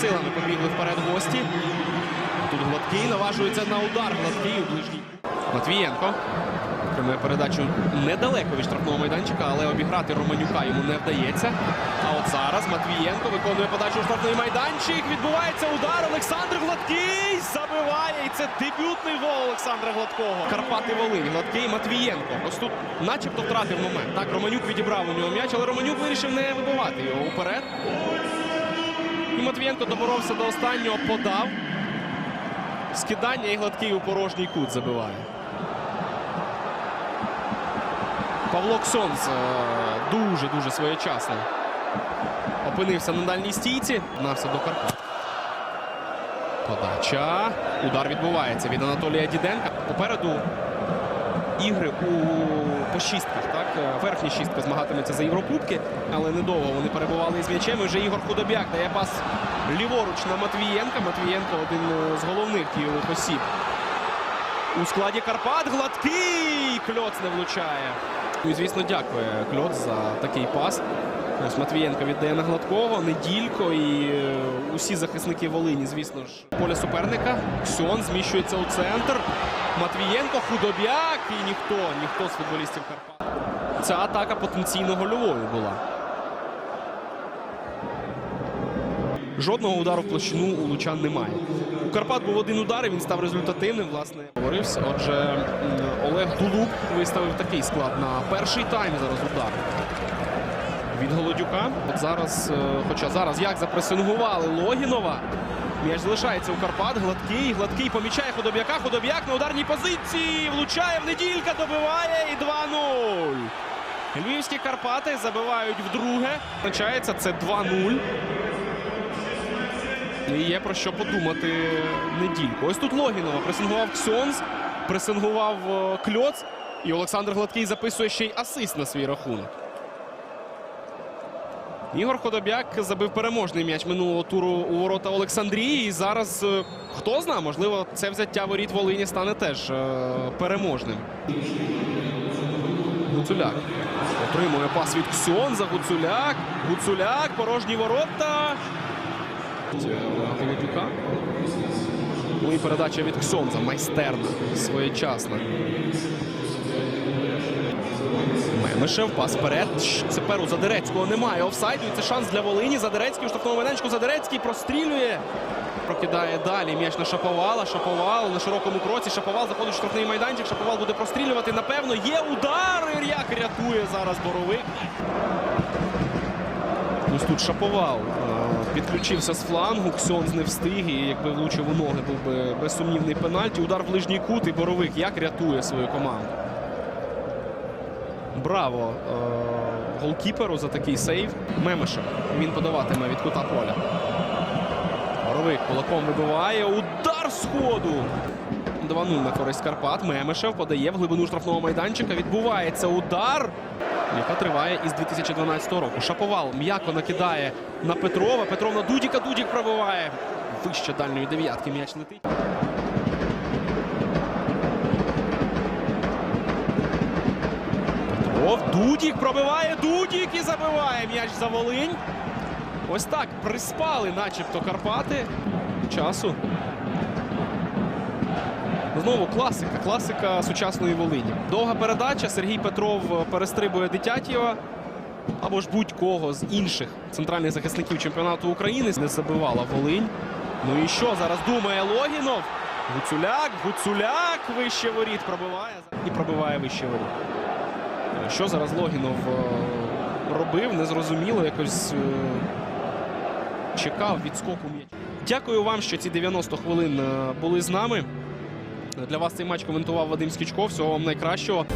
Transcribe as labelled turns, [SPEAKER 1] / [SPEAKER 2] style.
[SPEAKER 1] силами побігли вперед гості. Тут Гладкий наважується на удар. Гладкий у ближній. Матвієнко. Отримує передачу недалеко від штрафного майданчика, але обіграти Романюка йому не вдається. А от зараз Матвієнко виконує подачу у штрафний майданчик. Відбувається удар. Олександр Гладкий забиває. І це дебютний гол Олександра Гладкого. Карпати Волинь. Гладкий Матвієнко. Ось тут начебто втратив момент. Так, Романюк відібрав у нього м'яч, але Романюк вирішив не вибивати його уперед. І Матвієнко доборовся до останнього, подав. Скидання і гладкий у порожній кут забиває. Павло Ксонс дуже-дуже своєчасно опинився на дальній стійці. Гнався до Карпат. Подача. Удар відбувається від Анатолія Діденка. Попереду ігри у по шістках. Так? Верхні шістка змагатиметься за Єврокубки, але недовго вони перебували із м'ячем. Вже Ігор Худобяк дає пас ліворуч на Матвієнка. Матвієнко один е, з головних дієвих осіб. У складі Карпат гладкий кльоц не влучає. Ну і звісно, дякує Кльоц за такий пас. Ось Матвієнко віддає на гладкого, неділько і е, усі захисники Волині, звісно ж, поле суперника. Ксьон зміщується у центр. Матвієнко, худобяк і ніхто, ніхто з футболістів Карпат. Ця атака потенційно гольовою була. Жодного удару в площину у Лучан немає. У Карпат був один удар, і він став результативним. Власне, говорився. Отже, Олег Дулук виставив такий склад на перший тайм. Зараз удар від Голодюка. От зараз, е, хоча зараз як запресингували Логінова. М'яч залишається у Карпат. Гладкий. Гладкий помічає Худоб'яка. Худоб'як на ударній позиції. Влучає в неділька, добиває і 2-0. Львівські Карпати забивають вдруге. Означається це 2-0. І є про що подумати недільку. Ось тут Логінова пресингував Ксьонс, пресингував е, Кльоц. І Олександр Гладкий записує ще й асист на свій рахунок. Ігор Ходобяк забив переможний м'яч минулого туру у ворота Олександрії. І зараз, е, хто знає, можливо, це взяття воріт Волині стане теж е, переможним. Гуцуляк отримує пас від Ксьонза. Гуцуляк. Гуцуляк, порожні ворота. Голодюка. Ну і передача від Ксьонза. Майстерна, своєчасна. Мемишев, пас вперед. Тепер у Задерецького немає офсайду. І це шанс для Волині. Задерецький у штрафному майданчику. Задерецький прострілює. Прокидає далі. М'яч на Шаповала. Шаповал на широкому кроці. Шаповал заходить в штрафний майданчик. Шаповал буде прострілювати. Напевно, є удар. Ір'як рятує зараз боровик. Ось тут Шаповал е, підключився з флангу. Ксьонз не встиг. І якби влучив у ноги, був би безсумнівний пенальті. Удар в ближній кут і боровик як рятує свою команду. Браво е, голкіперу за такий сейв. Мемишев. Він подаватиме від кута поля. Боровик кулаком вибиває. Удар сходу. 2-0 на користь Карпат. Мемишев подає в глибину штрафного майданчика. Відбувається удар, яка триває із 2012 року. Шаповал м'яко накидає на Петрова. Петров на Дудіка. Дудік пробиває. Вище дальньої дев'ятки м'яч летить. Петров. Дудік пробиває. Дудік і забиває м'яч за Волинь. Ось так приспали, начебто, Карпати. Часу. Знову класика, класика сучасної Волині. Довга передача. Сергій Петров перестрибує Дитятєва. Або ж будь-кого з інших центральних захисників чемпіонату України не забивала Волинь. Ну і що зараз думає Логінов? Гуцуляк, Гуцуляк вище воріт пробиває і пробиває вище воріт. Що зараз Логінов е, робив, незрозуміло. Якось е, чекав відскоку м'яча. Дякую вам, що ці 90 хвилин е, були з нами. Для вас цей матч коментував Вадим Скічков. Всього вам найкращого.